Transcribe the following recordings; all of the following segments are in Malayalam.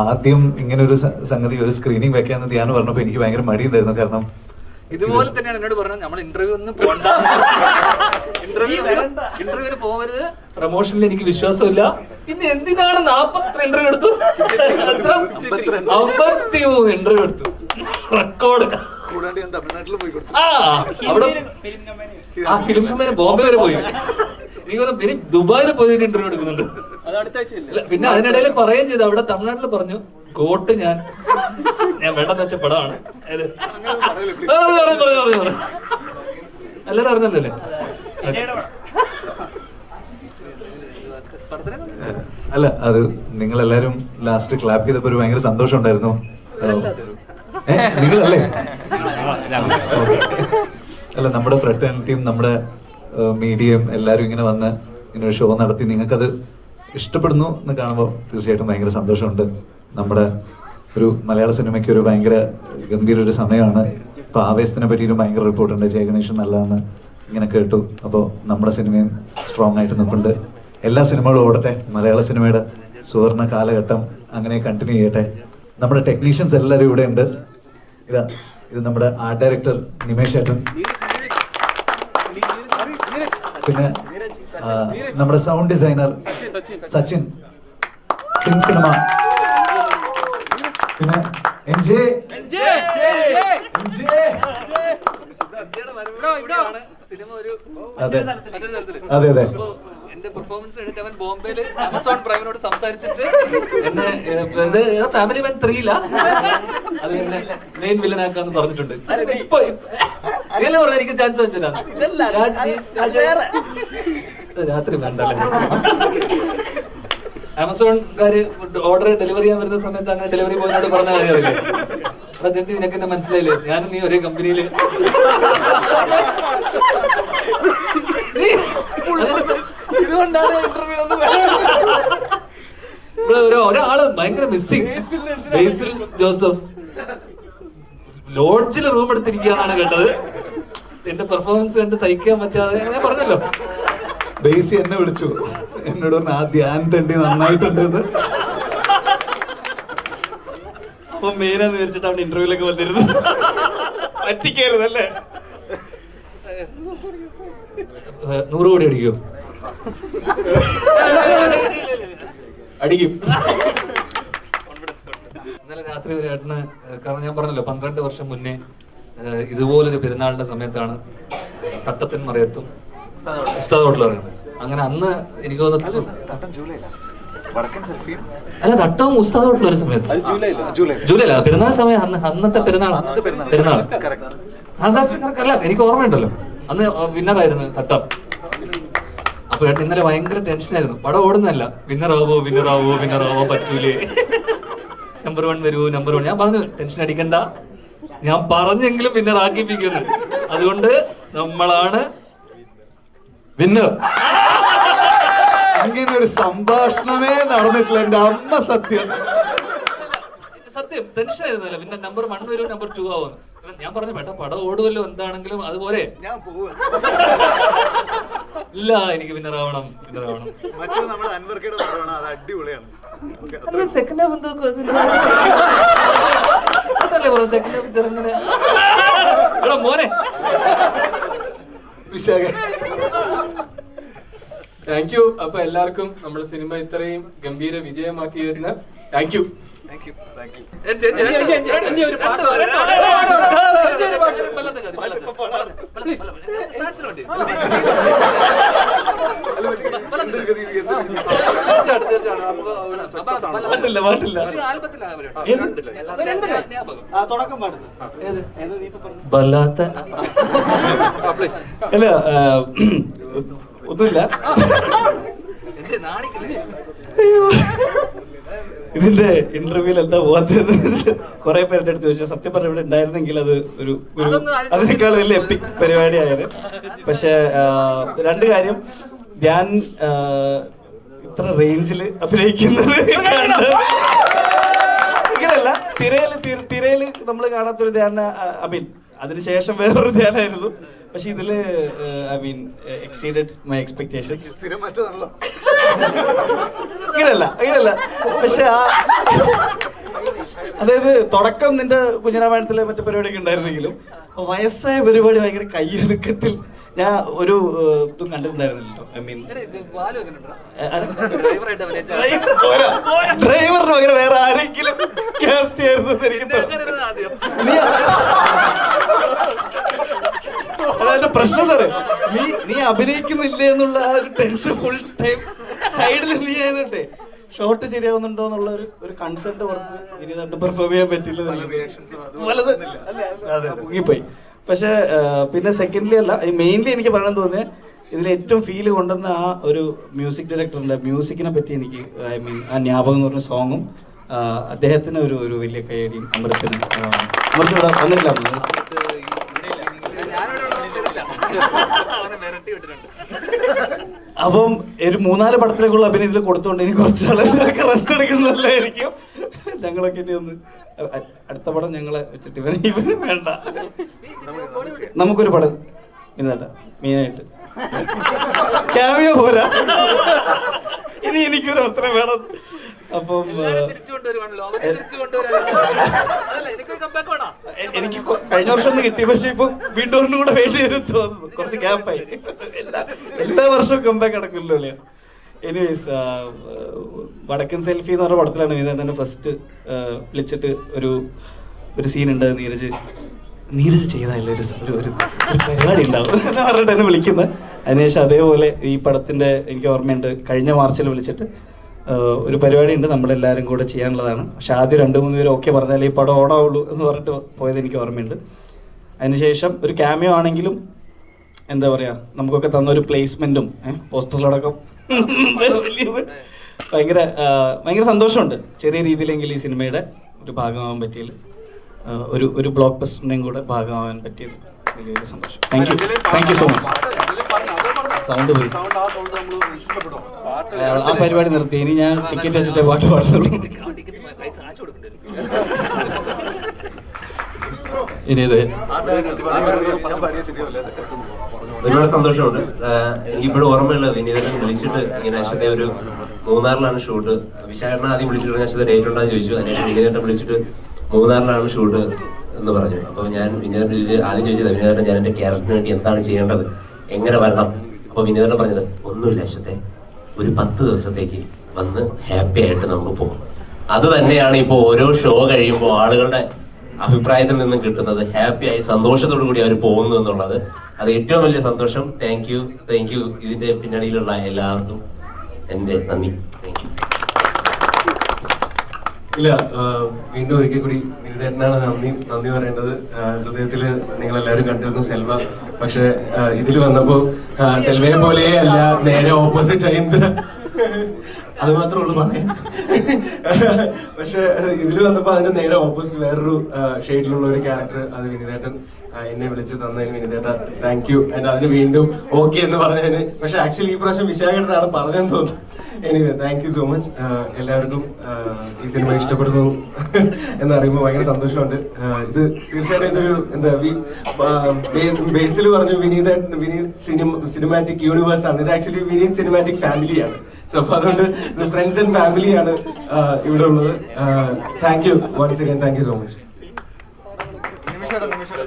ആദ്യം ഇങ്ങനെ ഒരു സംഗതി ഒരു സ്ക്രീനിങ് വെക്കാന്ന് ധ്യാനം പറഞ്ഞപ്പോ എനിക്ക് ഭയങ്കര മടിയുണ്ടായിരുന്നു. കാരണം ഇതുപോലെ തന്നെയാണ് എന്നോട് പറഞ്ഞത്. നമ്മൾ ഇന്റർവ്യൂ ഒന്നും പോകണ്ട ഇന്റർവ്യൂ ഇന്റർവ്യൂവിന് പോകരുത് പ്രൊമോഷനിൽ എനിക്ക് വിശ്വാസമില്ല. പിന്നെ എന്തിനാണ് നാപ്പത്തി ഇന്റർവ്യൂ എടുത്തു? അമ്പത്തി മൂന്ന് ഇന്റർവ്യൂ എടുത്തു. റെക്കോർഡ് കൂടാണ്ട് ഞാൻ തമിഴ്നാട്ടിൽ പോയി കൊടുത്തു. ആ അവിടെ ആ ഫിലിം കമ്പനി ബോംബെ വരെ പോയി. എനിക്ക് ദുബായിൽ പോയിട്ട് ഇന്റർവ്യൂ എടുക്കുന്നുണ്ട്. പിന്നെ അതിനിടയിൽ പറയുകയും ചെയ്തു. അവിടെ തമിഴ്നാട്ടിൽ പറഞ്ഞു കോട്ട് ഞാൻ ഞാൻ വേണ്ടെന്ന് വെച്ച പടമാണ്. എല്ലാരും അറിഞ്ഞല്ലോ അല്ലേ അത് നിങ്ങൾ എല്ലാരും ലാസ്റ്റ് ക്ലാപ്പ് ചെയ്തപ്പോ ഒരു ഭയങ്കര സന്തോഷം ഉണ്ടായിരുന്നു. നിങ്ങളല്ലേ. അല്ല നമ്മുടെ ഫ്രട്ടേണിറ്റിയും നമ്മുടെ മീഡിയയും എല്ലാവരും ഇങ്ങനെ വന്ന് ഇങ്ങനെ ഒരു ഷോ നടത്തി. നിങ്ങൾക്കത് ഇഷ്ടപ്പെടുന്നു എന്ന് കാണുമ്പോൾ തീർച്ചയായിട്ടും ഭയങ്കര സന്തോഷമുണ്ട്. നമ്മുടെ ഒരു മലയാള സിനിമയ്ക്ക് ഒരു ഭയങ്കര ഗംഭീര ഒരു സമയമാണ്. ഇപ്പൊ ആവേശത്തിനെ പറ്റിയിട്ടും ഭയങ്കര റിപ്പോർട്ടുണ്ട്. ജയഗണേഷൻ നല്ലതാണ് ഇങ്ങനെ കേട്ടു. അപ്പോൾ നമ്മുടെ സിനിമയും സ്ട്രോങ് ആയിട്ട് നിൽപ്പുണ്ട്. എല്ലാ സിനിമകളും ഓടട്ടെ. മലയാള സിനിമയുടെ സുവർണ കാലഘട്ടം അങ്ങനെ കണ്ടിന്യൂ ചെയ്യട്ടെ. നമ്മുടെ ടെക്നീഷ്യൻസ് എല്ലാവരും ഇവിടെ ഉണ്ട്. ഇതാ ഇത് നമ്മുടെ ആർട്ട് ഡയറക്ടർ നിമേഷ് ഏട്ടൻ. പിന്നെ നമ്മുടെ sound designer Sachin. Singh cinema പിന്നെ എം ജെ അതെ. അതെ അതെ. എന്റെ പെർഫോമൻസ് അവൻ ബോംബെയിൽ ആമസോൺ പ്രൈമിനോട് സംസാരിച്ചിട്ട് എന്നെ ഫാമിലി മാൻ ത്രീയില അത് മെയിൻ വില്ലനാക്കാന്ന് പറഞ്ഞിട്ടുണ്ട്. ഇപ്പൊ ഇങ്ങനെ പറഞ്ഞ എനിക്ക് ചാൻസ് വെച്ചില്ല രാത്രി വേണ്ടല്ലേ? ആമസോൺകാര് ഓർഡർ ഡെലിവറി ചെയ്യാൻ വരുന്ന സമയത്ത് അങ്ങനെ ഡെലിവറി ബോയിനോട് പറഞ്ഞ കാര്യമില്ലേ? അവിടെ തെണ്ടി നിനക്ക് എന്നെ മനസ്സിലായില്ലേ? ഞാനും നീ ഒരേ കമ്പനിയിൽ ഇതുകൊണ്ടാണ് ഇന്റർവ്യൂ ഇവിടെ ഒരാൾ ഭയങ്കര മിസ്സിങ് ബേസിൽ ജോസഫ്. ലോഡ്ജിൽ റൂം എടുത്തിരിക്കുകയാണ് കേട്ടത് എന്റെ പെർഫോമൻസ് കണ്ട് സഹിക്കാൻ പറ്റാതെ ഞാൻ പറഞ്ഞല്ലോ. ബേസി എന്നെ വിളിച്ചു. എന്നോട് പറഞ്ഞു ആ ധ്യാൻ തണ്ടി നന്നായിട്ടുണ്ട് എന്ന്. അപ്പൊ മെയിനാന്ന് വിചാരിച്ചിട്ട് അവിടെ ഇന്റർവ്യൂലൊക്കെ വന്നിരുന്നു. പറ്റിക്കരുതല്ലേ നൂറ് കോടി അടിക്കോ? അടിക്കും. ഇന്നലെ രാത്രി ഒരു ഏട്ടന് കാരണം ഞാൻ പറഞ്ഞല്ലോ പന്ത്രണ്ട് വർഷം മുന്നേ ഇതുപോലൊരു പെരുന്നാളിന്റെ സമയത്താണ് തട്ടത്തിൻ മറയത്തും ഉസ്താദ് ഹോട്ടൽ ഇറങ്ങുന്നത്. അങ്ങനെ അന്ന് എനിക്ക് തോന്നുന്നു അല്ല തട്ടവും ഉസ്താദ് ഹോട്ടൽ ഒരു സമയത്ത്. ജൂലൈ അല്ല പെരുന്നാൾ സമയം അന്ന് അന്നത്തെ പെരുന്നാൾ പെരുന്നാൾ. അല്ല എനിക്ക് ഓർമ്മയുണ്ടല്ലോ. അന്ന് വിന്നറായിരുന്നു തട്ടം. അപ്പൊ ഏട്ടൻ ഇന്നലെ ഭയങ്കര ടെൻഷനായിരുന്നു പടം ഓടുന്നല്ല വിന്നറാവോ വിന്നറാവോ വിന്നറാവോ പറ്റൂലേ. നമ്പർ വൺ വരുമോ നമ്പർ വൺ ഞാൻ പറഞ്ഞു ടെൻഷൻ അടിക്കണ്ട. ഞാൻ പറഞ്ഞെങ്കിലും പിന്നെ റാക്കിപ്പിക്കുന്നു. അതുകൊണ്ട് നമ്മളാണ് വിന്നർ. അങ്ങനെ ഒരു സംഭാഷണമേ നടന്നിട്ടില്ല. എന്റെ അമ്മ സത്യം. സത്യം ടെൻഷൻ ആയിരുന്നല്ലോ. പിന്നെ നമ്പർ വൺ വരും നമ്പർ ടു ആവുന്നു ഞാൻ പറഞ്ഞു പെട്ട പടം ഓടുമല്ലോ എന്താണെങ്കിലും അതുപോലെ. ഞാൻ ഇല്ല എനിക്ക് വിന്നർ റാവണം വിന്നർ റാവണം മറ്റൊരു നമ്മുടെ അൻവർക്കയുടെ പടമാണ് അത് അടിപൊളിയാണ്. സെക്കൻഡ് ഹാഫ് എന്തോ അതല്ലേ പറഞ്ഞു സെക്കൻഡ് ഹാഫ് ചെറുങ്ങനെ. എടാ മോനെ. വിശാഖ. താങ്ക് യു അപ്പൊ എല്ലാവർക്കും നമ്മുടെ സിനിമ ഇത്രയും ഗംഭീര വിജയമാക്കി വരുന്ന താങ്ക് യു താങ്ക് you, അല്ല ഒന്നുമില്ല. ഇതിന്റെ ഇന്റർവ്യൂവിൽ എന്താ പോകാത്തത് കുറെ പേരുടെ അടുത്ത് ചോദിച്ചാൽ സത്യം പറഞ്ഞ ഇവിടെ ഉണ്ടായിരുന്നെങ്കിൽ അത് ഒരു ഒരു അതിനേക്കാൾ വലിയ എപ്പിക് പരിപാടിയായത്. പക്ഷെ രണ്ട് കാര്യം. ഞാൻ ഇത്ര റേഞ്ചിൽ അഭിനയിക്കുന്നത് ഇങ്ങനല്ല ഇങ്ങനെയല്ല തിരയിൽ തിരയിൽ നമ്മൾ കാണാത്തൊരു ധ്യാന ഐ മീൻ അതിനുശേഷം വേറൊരു ധ്യാനായിരുന്നു. പക്ഷെ ഇതിൽ I mean exceeded my expectations ഇങ്ങനല്ല ഇങ്ങനല്ല പക്ഷെ ആ അതായത് തുടക്കം നിന്റെ കുഞ്ഞിരാമായണത്തിലെ മറ്റു പരിപാടിയൊക്കെ ഉണ്ടായിരുന്നെങ്കിലും വയസ്സായ പരിപാടി ഭയങ്കര കയ്യൊതുക്കത്തിൽ ഞാൻ ഒരു ഇതും കണ്ടിട്ടുണ്ടായിരുന്നില്ലല്ലോ ഐ മീൻ ഡ്രൈവറിന് പകരം വേറെ ആരെങ്കിലും കാസ്റ്റ് എനിക്ക് അതായത് പ്രശ്നം എന്താ? നീ നീ അഭിനയിക്കുന്നില്ലേ എന്നുള്ള ആ ഒരു ടെൻഷൻ ഫുൾ ടൈം സൈഡിൽ നീ ആയതുകൊണ്ടേ ഷോട്ട് ശരിയാവുന്നുണ്ടോ എന്നുള്ള ഒരു ഒരു കൺസെന്റ് പുറത്ത് ഇനി തന്നെ പെർഫോം ചെയ്യാൻ പറ്റില്ല വലത് മുങ്ങിപ്പോയി. പക്ഷെ പിന്നെ സെക്കൻഡ്ലി അല്ല മെയിൻലി എനിക്ക് പറയാൻ തോന്നിയത് ഇതിൽ ഏറ്റവും ഫീൽ കൊണ്ടുവന്ന ആ ഒരു മ്യൂസിക് ഡയറക്ടറിന്റെ മ്യൂസിക്കിനെ പറ്റി എനിക്ക് ഐ മീൻ ആ ജ്ഞാപകം എന്ന് പറഞ്ഞ സോങ്ങും അദ്ദേഹത്തിന് ഒരു ഒരു വലിയ കൈയടിയും അമൃതത്തിന് അമൃത ഇവിടെ വന്നില്ല അവനെ മിരട്ടി വിട്ടിട്ടുണ്ട് അപ്പം ഒരു മൂന്നാൽ പടത്തിലേക്കുള്ള അഭിനയത്തിൽ കൊടുത്തോണ്ട് ഇനി കുറച്ച് ആളുകൾക്ക് റെസ്റ്റ് എടുക്കുന്നതല്ലായിരിക്കും ഞങ്ങളൊക്കെ ഇനി ഒന്ന് അടുത്ത പടം ഞങ്ങളെ വെച്ചിട്ട് ഇവന് ഇവന് വേണ്ട. നമുക്കൊരു പടം ഇന്നല്ല മെയിനായിട്ട്. ക്യാമിയോ പോരാ. ഇനി എനിക്കൊരു അവസരം വേണം. അപ്പം എനിക്ക് കഴിഞ്ഞ വർഷം ഒന്ന് കിട്ടി പക്ഷെ ഇപ്പൊ വീണ്ടും ഒന്നും കൂടെ വേണ്ടി വരും തോന്നുന്നു. കുറച്ച് ഗ്യാപ്പായി എല്ലാ എല്ലാ വർഷവും കമ്പാക്ക് നടക്കില്ലല്ലോ അല്ലേ? എനിവേസ് വടക്കൻ സെൽഫി എന്ന് പറഞ്ഞ പടത്തിലാണ് വീതേണ്ടനെ ഫസ്റ്റ് വിളിച്ചിട്ട് ഒരു ഒരു സീൻ ഉണ്ട് നീരജ് നീരജ് ചെയ്താലേ ഒരു ഒരു പരിപാടി ഉണ്ടാവും എന്ന് പറഞ്ഞിട്ട് എന്നെ വിളിക്കുന്നത്. അതിനുശേഷം അതേപോലെ ഈ പടത്തിന്റെ എനിക്ക് ഓർമ്മയുണ്ട്. കഴിഞ്ഞ മാർച്ചിൽ വിളിച്ചിട്ട് ഒരു പരിപാടി ഉണ്ട് നമ്മളെല്ലാവരും കൂടെ ചെയ്യാനുള്ളതാണ്. പക്ഷെ ആദ്യം രണ്ട് മൂന്ന് പേര് ഓക്കെ പറഞ്ഞാലേ ഈ പടം ഓടാവുള്ളൂ എന്ന് പറഞ്ഞിട്ട് പോയത് എനിക്ക് ഓർമ്മയുണ്ട്. അതിനുശേഷം ഒരു ക്യാമിയോ ആണെങ്കിലും എന്താ പറയുക നമുക്കൊക്കെ തന്ന ഒരു പ്ലേസ്മെന്റും പോസ്റ്ററിലടക്കം ഭയങ്കര ഭയങ്കര സന്തോഷമുണ്ട്. ചെറിയ രീതിയിലെങ്കിലും ഈ സിനിമയുടെ ഒരു ഭാഗമാവാൻ പറ്റിയതിൽ ഒരു ഒരു ബ്ലോക്ക് ബസ്റ്ററിന്റെയും കൂടെ ഭാഗമാവാൻ പറ്റിയത് വലിയ വലിയ സന്തോഷം. Thank you thank you so much sound പോയി. സൗണ്ട് ആ പരിപാടി നിർത്തി. ഇനി ഞാൻ ടിക്കറ്റ് വെച്ചിട്ടേ പാട്ട് പാടുന്നുള്ളൂ ഇനി ഒരുപാട് സന്തോഷമുണ്ട്. എനിക്കിപ്പോഴും ഓർമ്മയുള്ളത് വിനീതനെ വിളിച്ചിട്ട് ഇങ്ങനെ അശ്വത്തെ ഒരു മൂന്നാറിലാണ് ഷൂട്ട്. വിശാഖനെ ആദ്യം വിളിച്ചിട്ട് അശ്വത്തെ ഡേറ്റ് ഉണ്ടാന്ന് ചോദിച്ചു. അതിനുശേഷം വിനീതനെ വിളിച്ചിട്ട് മൂന്നാറിലാണ് ഷൂട്ട് എന്ന് പറഞ്ഞു. അപ്പോൾ ഞാൻ വിനീതനെ ചോദിച്ചു ആദ്യം ചോദിച്ചത് വിനീതനെ ഞാൻ എന്റെ ക്യാരക്ടറിന് വേണ്ടി എന്താണ് ചെയ്യേണ്ടത്? എങ്ങനെ വരണം? അപ്പോൾ വിനീതൻ പറഞ്ഞത് ഒന്നുമില്ല അശ്വത്തെ ഒരു പത്ത് ദിവസത്തേക്ക് വന്ന് ഹാപ്പി ആയിട്ട് നമുക്ക് പോകും അത് തന്നെയാണ് ഇപ്പോൾ ഓരോ ഷോ കഴിയുമ്പോൾ ആളുകളുടെ അഭിപ്രായത്തിൽ നിന്നും കിട്ടുന്നത്. ഹാപ്പി ആയി സന്തോഷത്തോടു കൂടി അവർ പോകുന്നു എന്നുള്ളത്. അത് ഏറ്റവും വലിയ സന്തോഷം. താങ്ക് യു താങ്ക് യു ഇതിന്റെ പിന്നണിയിലുള്ള എല്ലാവർക്കും എന്റെ നന്ദി. ഇല്ല വീണ്ടും ഒരിക്കൽ കൂടി വിനിതേട്ടനാണ് നന്ദി നന്ദി പറയേണ്ടത്. ഹൃദയത്തിൽ നിങ്ങൾ എല്ലാവരും കണ്ടിരുന്നു സെൽവ. പക്ഷെ ഇതിൽ വന്നപ്പോ സെൽവയെ പോലെ അല്ല നേരെ ഓപ്പോസിറ്റ് ആയി എന്ത്? അത് മാത്രമേ ഉള്ളൂ പറയാൻ. പക്ഷെ ഇതിൽ വന്നപ്പോ അതിന് നേരെ ഓപ്പോസിറ്റ് വേറൊരു ഷെയ്ഡിലുള്ള ഒരു ക്യാരക്ടർ അത് വിനിതേട്ടൻ എന്നെ വിളിച്ച് തന്നതിന് വിനിതേട്ട താങ്ക് യു അതിന് വീണ്ടും ഓക്കെ എന്ന് പറഞ്ഞതിന് പക്ഷെ ആക്ച്വലി ഈ പ്രാവശ്യം വിശാഖേട്ടനാണ് പറഞ്ഞതെന്ന് തോന്നുന്നു. Anyway thank you so much എല്ലാവർക്കും ഈ സിനിമ ഇഷ്ടപ്പെടുന്നു എന്നറിയുമ്പോൾ ഭയങ്കര സന്തോഷമുണ്ട്. ആഹ് ഇത് തീർച്ചയായിട്ടും ഇതൊരു എന്താ ബേസിൽ പറഞ്ഞു Vineeth Vineeth cinema cinematic universe ആണ്. ഇത് ആക്ച്വലി വിനീത് സിനിമാറ്റിക് ഫാമിലിയാണ് സോ അപ്പൊ അതുകൊണ്ട് ഇത് ഫ്രണ്ട്സ് ആൻഡ് ഫാമിലിയാണ് ഇവിടെ ഉള്ളത്. Thank you once again thank you so much നിമിഷം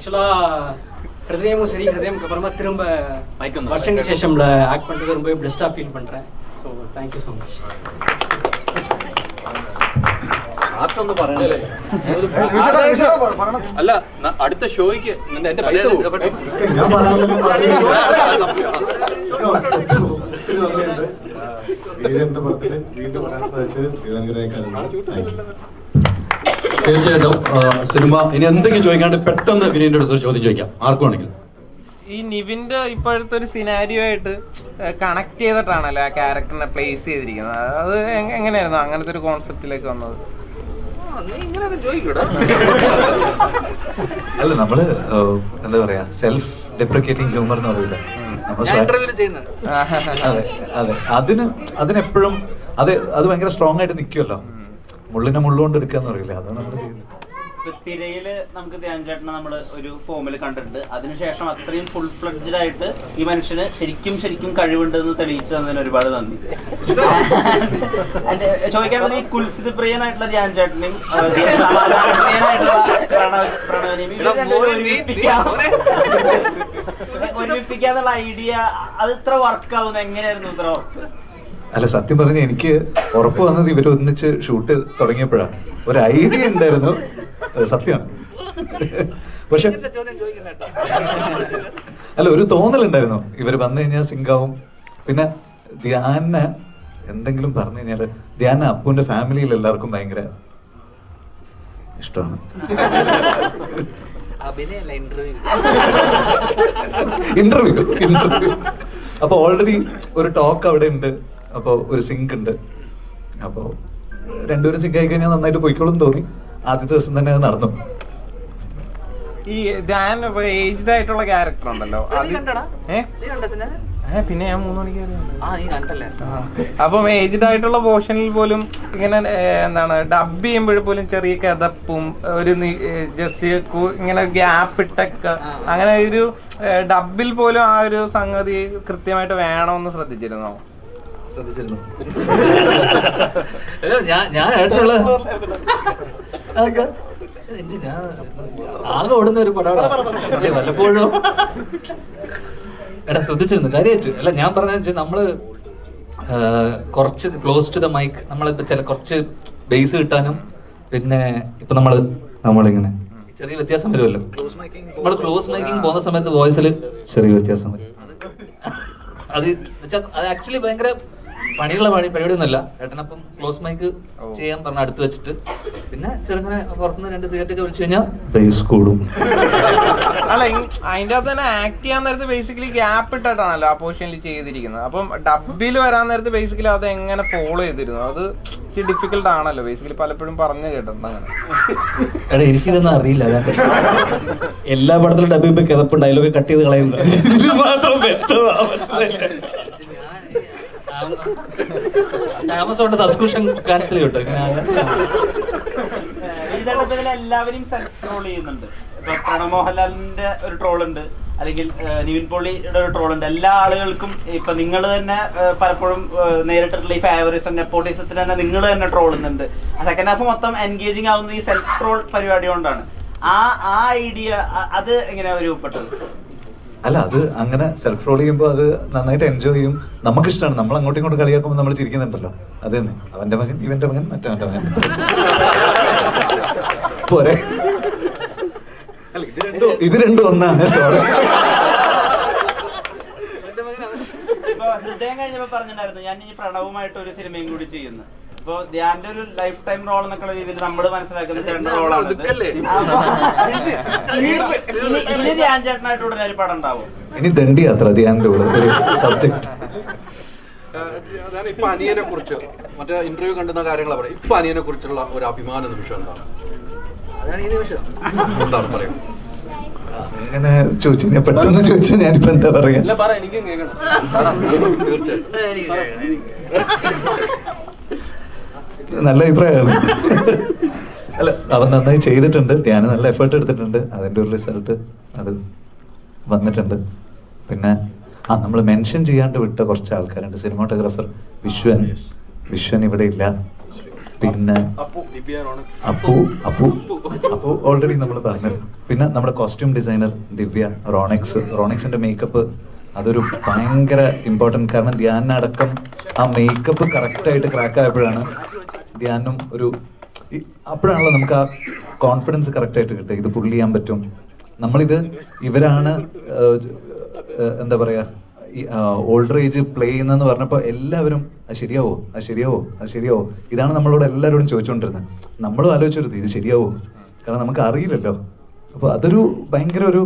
നിമിഷം அது வாடா செட்டல்ல ஆக்சுவலா ஹிருதயமும் சரி ஹிருதயமுக்கு அப்புறமா திரும்ப வருஷங்களுக்கு சேஷம் ஆக்ட் பண்ணுறது ரொம்பவே பெஸ்ட்டாக ஃபீல் பண்ணுறேன் ஸோ தேங்க்யூ ஸோ மச் ആർക്കൊന്നും പറയണ്ടല്ലേ നിമിഷം നിമിഷം പറയണം അല്ല ന- അടുത്ത ഷോയ്ക്ക് നിന്റെ എന്റെ പൈസ പോകും. ഞാൻ പറഞ്ഞല്ലോ, തീർച്ചയായിട്ടും സിനിമ ഇനി എന്തെങ്കിലും ചോദിക്കാണ്ട് പെട്ടെന്ന് വിനീന്റെ അടുത്തൊരു ചോദ്യം ചോദിക്കാം. ആർക്കും ഈ നിവിന്റെ ഇപ്പോഴത്തെ ഒരു സിനാരിയോ ആയിട്ട് കണക്ട് ചെയ്തിട്ടാണല്ലോ ആ ക്യാരക്ടറിനെ പ്ലേസ് ചെയ്തിരിക്കുന്നത്. അത് എങ്- എങ്ങനെയായിരുന്നു അങ്ങനത്തെ ഒരു കോൺസെപ്റ്റിലേക്ക് വന്നത്? അല്ല നമ്മൾ എന്താ പറയാ സെൽഫ് ഡെപ്രിക്കേറ്റിംഗ് ഹ്യൂമർ എന്ന് പറയില്ല അതെ അതെ. അതിന് അതിനെപ്പോഴും അത് അത് ഭയങ്കര സ്ട്രോങ് ആയിട്ട് നിൽക്കുമല്ലോ മുള്ളിനെ മുള്ളുകൊണ്ട് എടുക്കാന്ന് അറിയില്ല. പറയില്ല അതാണ് നമ്മൾ ചെയ്യുന്നത്. തിരയിൽ നമുക്ക് ധ്യാൻ ചേട്ടനെ നമ്മൾ ഒരു ഫോമിൽ കണ്ടിട്ടുണ്ട്. അതിനുശേഷം അത്രയും ഫുൾ ഫ്ലഡ്ജഡ് ആയിട്ട് ഈ മനുഷ്യന് ശരിക്കും ശരിക്കും കഴിവുണ്ടെന്ന് തെളിയിച്ചു തന്നതിന് ഒരുപാട് നന്ദി. വന്നത് ഈ കുൽസിത് പ്രിയനായിട്ടുള്ള ധ്യാൻ ചേട്ടനെയും ധ്യാൻ സമാധാന പ്രിയനായിട്ടുള്ള പ്രണവ് പ്രണവിനെയും ഒരുമിപ്പിക്കാന്നുള്ള ഐഡിയ അത് ഇത്ര വർക്ക് ആവുന്നത് എങ്ങനെയായിരുന്നു ഇത്ര വർക്ക് അല്ല സത്യം പറഞ്ഞ എനിക്ക് ഉറപ്പ് വന്നത് ഇവർ ഒന്നിച്ച് ഷൂട്ട് തുടങ്ങിയപ്പോഴാണ്. ഒരു ഐഡിയ ഉണ്ടായിരുന്നു. സത്യമാണ്. പക്ഷെ അല്ല ഒരു തോന്നലുണ്ടായിരുന്നു ഇവർ വന്നു കഴിഞ്ഞാൽ സിങ്കാവും പിന്നെ ധ്യാന എന്തെങ്കിലും പറഞ്ഞു കഴിഞ്ഞാൽ ധ്യാന അപ്പുവിന്റെ ഫാമിലിയിൽ എല്ലാവർക്കും ഭയങ്കര ഇഷ്ടമാണ്. ഇന്റർവ്യൂ ഇന്റർവ്യൂ അപ്പൊ ഓൾറെഡി ഒരു ടോക്ക് അവിടെ ഉണ്ട്. അപ്പൊ ഒരു സിങ്ക് ഉണ്ട്. അപ്പോൾ രണ്ടുപേരും സിങ്ക് ആയി കഴിഞ്ഞാൽ നന്നായിട്ട് പോയിക്കോളും തോന്നി. ആദ്യത്തെ ദിവസം തന്നെ അത് നടന്നു. ഈ ധ്യാൻ ഏജ്ഡ് ആയിട്ടുള്ള ക്യാരക്ടർ ഉണ്ടല്ലോ. ഏഹ് പിന്നെ ഞാൻ മൂന്ന് മണിക്ക് അപ്പം ഏജ്ഡ് ആയിട്ടുള്ള പോർഷനിൽ പോലും ഇങ്ങനെ എന്താണ് ഡബ് ചെയ്യുമ്പോൾ പോലും ചെറിയ കഥപ്പും ഒരു ജസ്റ്റ് ഇങ്ങനെ ഗ്യാപ്പ് ഇട്ടൊക്കെ അങ്ങനെ ഒരു ഡബിൽ പോലും ആ ഒരു സംഗതി കൃത്യമായിട്ട് വേണമെന്ന് ശ്രദ്ധിച്ചിരുന്നോ? ശ്രദ്ധിച്ചിരുന്നു. ഞാൻ അതൊക്കെ എനിക്ക് ഞാൻ ആകെ ഓടുന്ന ഒരു പടമാണ് വല്ലപ്പോഴും എടാ ശ്രദ്ധിച്ചിരുന്നു കാര്യമായിട്ട് അല്ല ഞാൻ പറഞ്ഞ വെച്ചാൽ നമ്മൾ കുറച്ച് ക്ലോസ് ടു ദ മൈക്ക് നമ്മളിപ്പോ ചില കുറച്ച് ബേസ് കിട്ടാനും പിന്നെ ഇപ്പൊ നമ്മൾ നമ്മളിങ്ങനെ ചെറിയ വ്യത്യാസം വരുമല്ലോ. നമ്മൾ ക്ലോസ് മൈക്കിംഗ് പോകുന്ന സമയത്ത് വോയിസിൽ ചെറിയ വ്യത്യാസം വരും. അത് അത് ആക്ച്വലി ഭയങ്കര പണിയുള്ള പണി പരിപാടിയൊന്നുമല്ല. ഏട്ടനപ്പം ക്ലോസ് മൈക്ക് ചെയ്യാൻ പറഞ്ഞ അടുത്ത് വെച്ചിട്ട്. പിന്നെ ചെറുങ്ങനെ പുറത്തുനിന്ന് രണ്ട് സിഗരറ്റ് ഒക്കെ വിളിച്ചു കഴിഞ്ഞാൽ ബേസ് കൂടും. അല്ല അതിന്റെ അകത്ത് തന്നെ ആക്ട് ചെയ്യാൻ നേരത്തെ ബേസിക്കലി ഗ്യാപ്പ് ഇട്ടിട്ടാണല്ലോ ആ പൊസിഷനിൽ ചെയ്തിരിക്കുന്നത്. അപ്പം ഡബിൽ വരാൻ നേരത്ത് ബേസിക്കലി അത് എങ്ങനെ ഫോളോ ചെയ്തിരുന്നു? അത് ഇച്ചിരി ഡിഫിക്കൽട്ട് ആണല്ലോ. ബേസിക്കലി പലപ്പോഴും പറഞ്ഞു കേട്ടിട്ടുണ്ട് അങ്ങനെ. എനിക്കിതൊന്നും അറിയില്ല. എല്ലാ പടത്തിലും ഡബിൾ ഡയലോഗ് കട്ട് ചെയ്ത് കളയുന്നത്. ഇത് മാത്രം? ആമസോണിന്റെ സബ്സ്ക്രിപ്ഷൻ ക്യാൻസൽ ചെയ്യട്ടോ ഇങ്ങനെ ട്രോൾ ചെയ്യുന്നുണ്ട്. ഇപ്പൊ പ്രണവ് മോഹൻലാലിന്റെ ഒരു ട്രോൾ ഉണ്ട് അല്ലെങ്കിൽ നിവിൻ പോളിയുടെ ഒരു ട്രോൾ ഉണ്ട്. എല്ലാ ആളുകൾക്കും ഇപ്പൊ നിങ്ങൾ തന്നെ പലപ്പോഴും നേരിട്ടിട്ടുള്ള ഈ ഫേവറിസം നെപ്പോട്ടിസത്തിന് തന്നെ നിങ്ങൾ തന്നെ ട്രോളുന്നുണ്ട് സെക്കൻഡ് ഹാഫ് മൊത്തം എൻഗേജിങ് ആവുന്ന ഈ സെൽഫ് ട്രോൾ പരിപാടി കൊണ്ടാണ്. ആ ആ ഐഡിയ അത് എങ്ങനെയാ രൂപപ്പെട്ടത്? അല്ല അത് അങ്ങനെ സെൽഫ് റോൾ ചെയ്യുമ്പോൾ അത് നന്നായിട്ട് എൻജോയ് ചെയ്യും. നമുക്കിഷ്ടമാണ് നമ്മൾ അങ്ങോട്ടും ഇങ്ങോട്ടും കളിയാക്കുമ്പോൾ നമ്മൾ ചിരിക്കുന്നുണ്ടല്ലോ. അത് തന്നെ. അവന്റെ മകൻ ഇവന്റെ മകൻ മറ്റവന്റെ മകൻ. പോരെ. അല്ല, ഇത് രണ്ടും ഇത് രണ്ടും ഒന്നാണ്. സോറി കഴിഞ്ഞപ്പോ പറഞ്ഞിട്ടുണ്ടായിരുന്നു ഞാൻ ഈ പ്രണവുമായിട്ട് ഒരു സിനിമയും കൂടി ചെയ്യുന്നു. ഇപ്പൊ ധ്യാന്റെ ഒരു ലൈഫ് ടൈം റോൾ എന്നൊക്കെ രീതിയിൽ നമ്മൾ മനസ്സിലാക്കുന്ന ചേട്ടന്റെ റോളാണ്? ഇനി ധ്യാൻ ചേട്ടനായിട്ട് ഉടനെ ഒരു പടം ഉണ്ടാവും ഇനി ദണ്ഡി യാത്ര ധ്യാനിന്റെ കൂടെ ഒരു സബ്ജക്ട് ഞാൻ ഇപ്പൊ അനിയനെ കുറിച്ച് മറ്റേ ഇന്റർവ്യൂ കണ്ടുന്ന കാര്യങ്ങൾ പറയാം ഇപ്പൊ അനിയനെ കുറിച്ചുള്ള ഒരു അഭിമാന നിമിഷം എന്താണ് അതാണ് ഈ നിമിഷം എന്താണ് പറയും അങ്ങനെ ചോദിച്ചു ഞാൻ പെട്ടെന്ന് ചോദിച്ചാൽ ഞാനിപ്പോ എന്താ പറയാ പറ എനിക്കും കേൾക്കണം തീർച്ചയായും നല്ല അഭിപ്രായമാണ്. അല്ല അവൻ നന്നായി ചെയ്തിട്ടുണ്ട്. ധ്യാനം നല്ല എഫേർട്ട് എടുത്തിട്ടുണ്ട്. അതിന്റെ ഒരു റിസൾട്ട് അത് വന്നിട്ടുണ്ട്. പിന്നെ ആ നമ്മൾ മെൻഷൻ ചെയ്യാണ്ട് വിട്ട കുറച്ച് ആൾക്കാരുണ്ട്. സിനിമാട്ടോഗ്രാഫർ വിശ്വൻ. വിശ്വൻ ഇവിടെ ഇല്ല. പിന്നെ അപ്പു അപ്പു അപ്പു ഓൾറെഡി നമ്മൾ പറഞ്ഞു പിന്നെ നമ്മുടെ കോസ്റ്റ്യൂം ഡിസൈനർ ദിവ്യ റോണിക്സ് റോണിക്സിന്റെ മേക്കപ്പ് അതൊരു ഭയങ്കര ഇമ്പോർട്ടന്റ് കാരണം ധ്യാനടക്കം ആ മേക്കപ്പ് കറക്റ്റായിട്ട് ക്രാക്ക് ആയപ്പോഴാണ് ധ്യാനും ഒരു അപ്പോഴാണല്ലോ നമുക്ക് ആ കോൺഫിഡൻസ് കറക്റ്റായിട്ട് കിട്ടുക. ഇത് പുള്ളി ചെയ്യാൻ പറ്റും. നമ്മളിത് ഇവരാണ് എന്താ പറയുക ഈ ഓൾഡർ ഏജ് പ്ലേ ചെയ്യുന്നതെന്ന് പറഞ്ഞപ്പോൾ എല്ലാവരും അത് ശരിയാവോ? അത് ശരിയാവോ? അത് ശരിയാവോ? ഇതാണ് നമ്മളോട് എല്ലാവരോടും ചോദിച്ചുകൊണ്ടിരുന്നത് നമ്മളും ആലോചിച്ചിരുന്നത് ഇത് ശരിയാവോ? കാരണം നമുക്ക് അറിയില്ലല്ലോ. അപ്പോൾ അതൊരു ഭയങ്കര ഒരു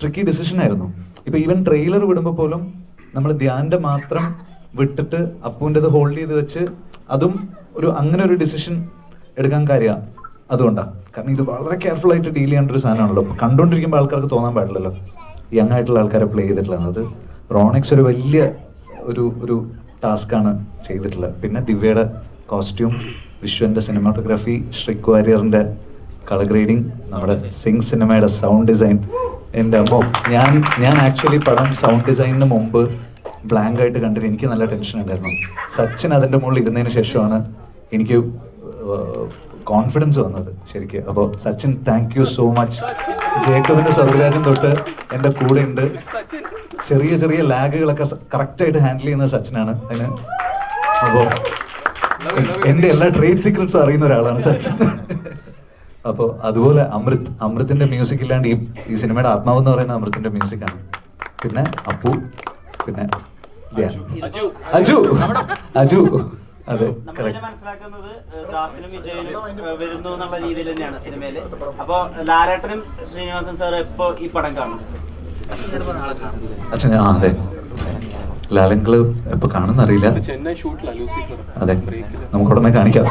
ട്രിക്കി ഡിസിഷൻ ആയിരുന്നു. ഇപ്പൊ ഈവൻ ട്രെയിലർ വിടുമ്പോൾ പോലും നമ്മൾ ധ്യാന്റെ മാത്രം വിട്ടിട്ട് അപ്പൂന്റെത് ഹോൾഡ് ചെയ്ത് വെച്ച് അതും ഒരു അങ്ങനെ ഒരു ഡിസിഷൻ എടുക്കാൻ കാര്യ അതുകൊണ്ടാണ് കാരണം ഇത് വളരെ കെയർഫുൾ ആയിട്ട് ഡീൽ ചെയ്യേണ്ട ഒരു സാധനമാണല്ലോ. കണ്ടുകൊണ്ടിരിക്കുമ്പോൾ ആൾക്കാർക്ക് തോന്നാൻ പാടില്ലല്ലോ. യങ് ആയിട്ടുള്ള ആൾക്കാരെ പ്ലേ ചെയ്തിട്ടുള്ളത്. അത് റോണിക്സ് ഒരു വലിയ ഒരു ഒരു ടാസ്ക്കാണ് ചെയ്തിട്ടുള്ളത്. പിന്നെ ദിവ്യയുടെ കോസ്റ്റ്യൂം വിശ്വന്റെ സിനിമാറ്റോഗ്രാഫി ശ്രിക് വാര്യറിന്റെ കളർ ഗ്രേഡിങ് നമ്മുടെ സിംഗ് സിനിമയുടെ സൗണ്ട് ഡിസൈൻ എന്റെ അമ്മോ ഞാൻ ഞാൻ ആക്ച്വലി പടം സൗണ്ട് ഡിസൈനിന് മുമ്പ് ബ്ലാങ്ക് ആയിട്ട് കണ്ടിട്ട് എനിക്ക് നല്ല ടെൻഷൻ ഉണ്ടായിരുന്നു. സച്ചിൻ അതിന്റെ മുകളിൽ ഇരുന്നതിന് ശേഷമാണ് എനിക്ക് കോൺഫിഡൻസ് വന്നത് ശരിക്ക്. അപ്പോൾ Sachin thank you so much ജേക്കബിന്റെ സ്വർഗരാജൻ തൊട്ട് എന്റെ കൂടെ ഉണ്ട്. ചെറിയ ചെറിയ ലാഗുകളൊക്കെ കറക്റ്റായിട്ട് ഹാൻഡിൽ ചെയ്യുന്ന സച്ചിനാണ് അതിന്. അപ്പോൾ എന്റെ എല്ലാ ട്രേഡ് സീക്രട്സും അറിയുന്ന ഒരാളാണ് സച്ചിൻ. അപ്പോൾ അതുപോലെ അമൃത് അമൃത്തിന്റെ മ്യൂസിക് ഇല്ലാണ്ട് ഈ ഈ സിനിമയുടെ ആത്മാവ് എന്ന് പറയുന്ന അമൃത്തിന്റെ മ്യൂസിക്കാണ് പിന്നെ അപ്പു. പിന്നെ. അജു. അജു. അതെ മനസ്സിലാക്കുന്നത് ദാസിനും വിജയനും വരുന്നു എന്നുള്ള രീതിയിൽ തന്നെയാണ് സിനിമയിൽ. അപ്പൊ ലാലേട്ടനും ശ്രീനിവാസൻ സാർ എപ്പോ ഈ പടം കാണും? ചിലപ്പോ നാളെ കാണും അച്ഛൻ ആ അതെ ലാലങ്ങൾ ഇപ്പൊ കാണുന്ന അറിയില്ല അതെ. നമുക്ക് ഉടനെ കാണിക്കാം.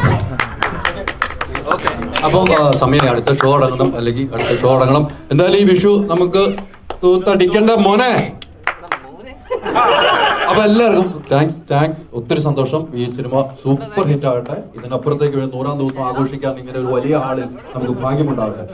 അപ്പോൾ സമയം അടുത്ത ഷോ അടങ്ങണം. അല്ലെങ്കിൽ അടുത്ത ഷോ അടങ്ങണം. എന്തായാലും ഈ വിഷു നമുക്ക് തൂത്തടിക്കണ്ട മോനെ. അപ്പൊ എല്ലാവർക്കും താങ്ക്സ് താങ്ക്സ് ഒത്തിരി സന്തോഷം. ഈ സിനിമ സൂപ്പർ ഹിറ്റ് ആകട്ടെ. ഇതിനപ്പുറത്തേക്ക് നൂറാം ദിവസം ആഘോഷിക്കാൻ ഇങ്ങനെ ഒരു വലിയ ആളിൽ നമുക്ക് ഭാഗ്യമുണ്ടാകട്ടെ